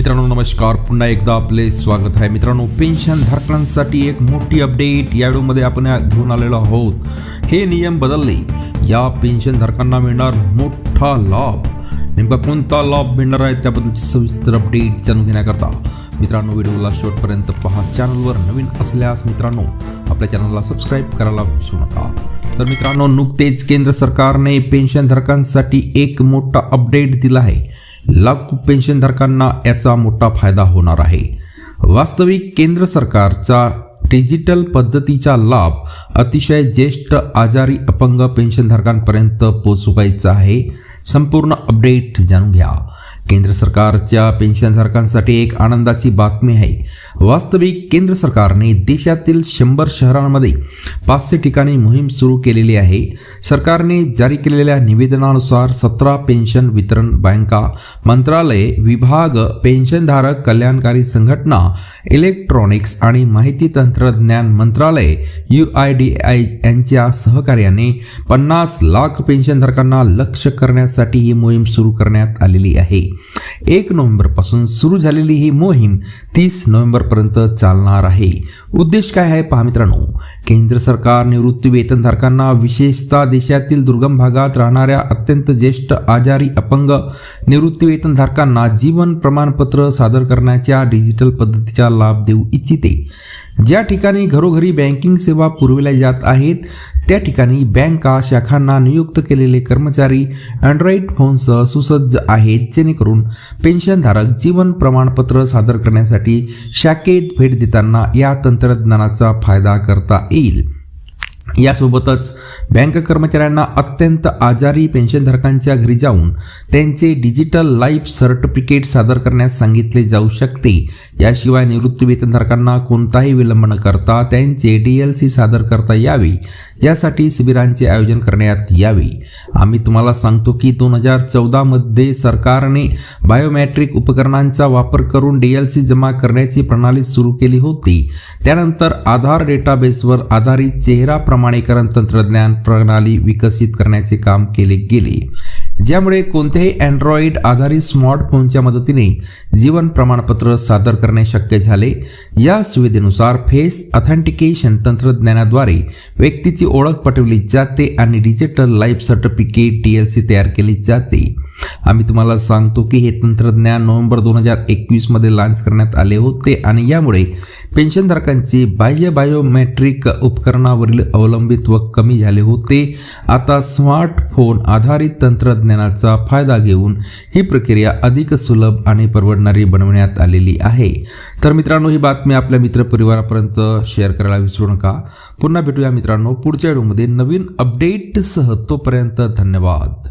मित्रांनो नमस्कार. पुन्हा एकदा आपले स्वागत आहे. मित्रांनो पेन्शन धारकांसाठी एक मोठी अपडेट या व्हिडिओमध्ये आपण घेऊन आलेलो आहोत. हे नियम बदलले. या पेन्शन धारकांना मिळणार मोठा लाभ. नेमका कोणता लाभ मिळणार आहे त्याबद्दलची सविस्तर अपडेट जाणून घेण्याकरता मित्रांनो व्हिडिओला शेवटपर्यंत पहा. चॅनलवर नवीन असल्यास मित्रांनो आपल्या चॅनलला सबस्क्राईब करायला विसरू नका. तर मित्रांनो नुकतेच केंद्र सरकारने पेन्शनधारकांसाठी एक मोठा अपडेट दिला आहे. लाखो पेन्शनधारकांना याचा मोठा फायदा होणार आहे. वास्तविक केंद्र सरकारचा डिजिटल पद्धतीचा लाभ अतिशय ज्येष्ठ आजारी अपंग पेन्शनधारकांपर्यंत पोचवायचा आहे. संपूर्ण अपडेट जाणून घ्या. केंद्र सरकारच्या पेन्शनधारकांसाठी एक आनंदाची बातमी आहे. वास्तविक केंद्र सरकारने देशातील शंभर शहरांमध्ये पाचशे ठिकाणी मोहीम सुरू केलेली आहे. सरकारने जारी केलेल्या निवेदनानुसार सतरा पेन्शन वितरण बँका मंत्रालय विभाग पेन्शनधारक कल्याणकारी संघटना इलेक्ट्रॉनिक्स आणि माहिती तंत्रज्ञान मंत्रालय यू आय डी आय यांच्या सहकार्याने पन्नास लाख पेन्शनधारकांना लक्ष करण्यासाठी ही मोहीम सुरू करण्यात आलेली आहे. एक नोव्हेंबरपासून सुरू झालेली ही मोहीम तीस नोव्हेंबरपर्यंत चालणार आहे. उद्देश काय आहे पहा मित्रांनो. केंद्र सरकार निवृत्ती वेतनधारकांना विशेषतः देशातील दुर्गम भागात राहणाऱ्या अत्यंत ज्येष्ठ आजारी अपंग निवृत्ती वेतनधारकांना जीवन प्रमाणपत्र सादर करण्याच्या डिजिटल पद्धतीचा लाभ देऊ इच्छिते. ज्या ठिकाणी घरोघरी बँकिंग सेवा पुरविल्या जात आहेत त्या ठिकाणी बँका शाखांना नियुक्त केलेले कर्मचारी अँड्रॉइड फोनसह सुसज्ज आहेत जेणेकरून पेन्शनधारक जीवन प्रमाणपत्र सादर करण्यासाठी शाखेत भेट देताना या तंत्रज्ञानाचा फायदा करता येईल. यासोबतच बँक कर्मचाऱ्यांना अत्यंत आजारी पेन्शनधारकांच्या घरी जाऊन त्यांचे डिजिटल लाईफ सर्टिफिकेट सादर करण्यास सांगितले जाऊ शकते. याशिवाय निवृत्तीवेतनधारकांना कोणताही विलंब न करता त्यांचे डी एल सी सादर करता यावे. यासाठी शिबिरांचे आयोजन करण्यात यावे. आम्ही तुम्हाला सांगतो की दोन हजार चौदामध्ये सरकारने बायोमॅट्रिक उपकरणांचा वापर करून डी एल सी जमा करण्याची प्रणाली सुरू केली होती. त्यानंतर आधार डेटाबेसवर आधारित चेहरा प्रमाण प्रमाणीकरण तंत्रज्ञान प्रणाली विकसित करण्याचे काम केले गेले. ज्यामुळे कोणत्याही अँड्रॉइड आधारित स्मार्टफोनच्या मदतीने जीवन प्रमाणपत्र सादर करणे शक्य झाले. या सुविधेनुसार फेस ऑथेंटिकेशन तंत्रज्ञानाद्वारे व्यक्तीची ओळख पटवली जाते आणि digital life certificate D L C तयार केली जाते. आम्ही तुम्हाला सांगतो की हे तंत्रज्ञान नोव्हेंबर दोन हजार एकवीसमध्ये लॉन्च करण्यात आले होते आणि यामुळे पेन्शनधारकांचे बाह्य बायोमेट्रिक उपकरणावरील अवलंबित्व कमी झाले होते. आता स्मार्टफोन आधारित तंत्रज्ञानाचा फायदा घेऊन ही प्रक्रिया अधिक सुलभ आणि परवडणारी बनवण्यात आलेली आहे. तर मित्रांनो ही बातमी आपल्या मित्रपरिवारापर्यंत शेअर करायला विसरू नका. पुन्हा भेटूया मित्रांनो पुढच्या व्हिडिओमध्ये. नवीन अपडेटसह तोपर्यंत धन्यवाद.